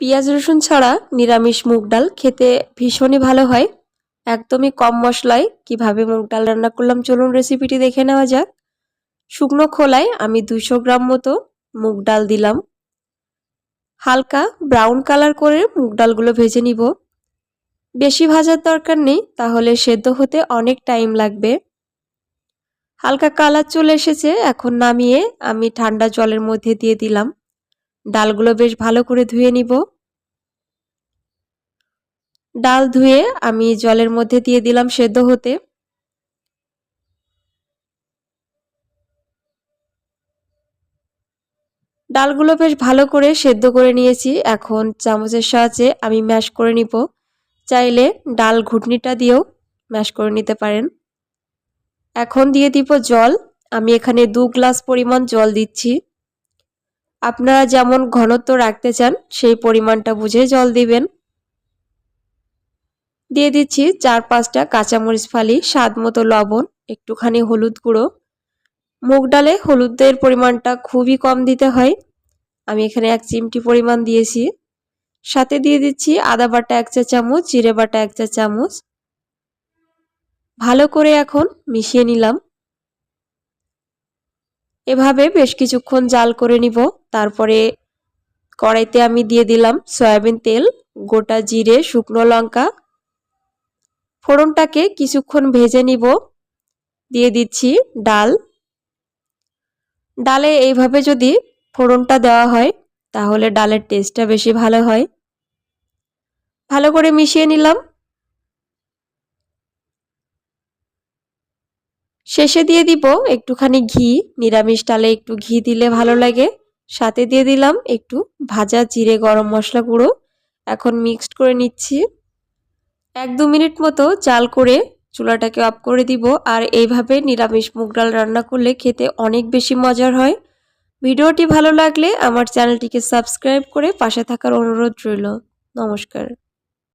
পেঁয়াজ, রসুন ছাড়া নিরামিষ মুগ ডাল খেতে ভীষণই ভালো হয়। একদমই কম মশলায় কীভাবে মুগ ডাল রান্না করলাম চলুন রেসিপিটি দেখে নেওয়া যাক। শুকনো খোলায় আমি দুশো গ্রাম মতো মুগ ডাল দিলাম। হালকা ব্রাউন কালার করে মুগ ডালগুলো ভেজে নিব। বেশি ভাজার দরকার নেই, তাহলে সেদ্ধ হতে অনেক টাইম লাগবে। হালকা কালার চলে এসেছে, এখন নামিয়ে আমি ঠান্ডা জলের মধ্যে দিয়ে দিলাম। ডালগুলো বেশ ভালো করে ধুয়ে নিব। ডাল ধুয়ে আমি জলের মধ্যে দিয়ে দিলাম সেদ্ধ হতে। ডালগুলো বেশ ভালো করে সেদ্ধ করে নিয়েছি। এখন চামচের সাহায্যে আমি ম্যাশ করে নিব। চাইলে ডাল ঘুটনিটা দিয়েও ম্যাশ করে নিতে পারেন। এখন দিয়ে দিব জল। আমি এখানে দু গ্লাস পরিমাণ জল দিচ্ছি। আপনারা যেমন ঘনত্ব রাখতে চান, সেই পরিমাণটা বুঝে জল দিবেন। দিয়ে দিচ্ছি চার পাঁচটা কাঁচামরিচ ফালি, স্বাদ মতো লবণ, একটুখানি হলুদ গুঁড়ো। মুগ ডালে হলুদের পরিমাণটা খুবই কম দিতে হয়। আমি এখানে এক চিমটি পরিমাণ দিয়েছি। সাথে দিয়ে দিচ্ছি আদা বাটা এক চা চামচ, জিরে বাটা এক চা চামচ। ভালো করে এখন মিশিয়ে নিলাম। এভাবে বেশ কিছুক্ষণ জাল করে নিব। তারপরে কড়াইতে আমি দিয়ে দিলাম সয়াবিন তেল, গোটা জিরে, শুকনো লঙ্কা। ফোড়নটাকে কিছুক্ষণ ভেজে নিব। দিয়ে দিচ্ছি ডাল। ডালে এইভাবে যদি ফোড়নটা দেওয়া হয়, তাহলে ডালের টেস্টটা বেশি ভালো হয়। ভালো করে মিশিয়ে নিলাম। শেষে দিয়ে দিব একটুখানি ঘি। নিরামিষ ডালে একটু ঘি দিলে ভালো লাগে। সাথে দিয়ে দিলাম একটু ভাজা জিরে গরম মশলা গুঁড়ো। এখন মিক্সড করে নিচ্ছি। এক দু মিনিট মতো চাল করে চুলাটাকে অফ করে দিব। আর এইভাবে নিরামিষ মুগ ডাল রান্না করলে খেতে অনেক বেশি মজার হয়। ভিডিওটি ভালো লাগলে আমার চ্যানেলটিকে সাবস্ক্রাইব করে পাশে থাকার অনুরোধ রইল। নমস্কার।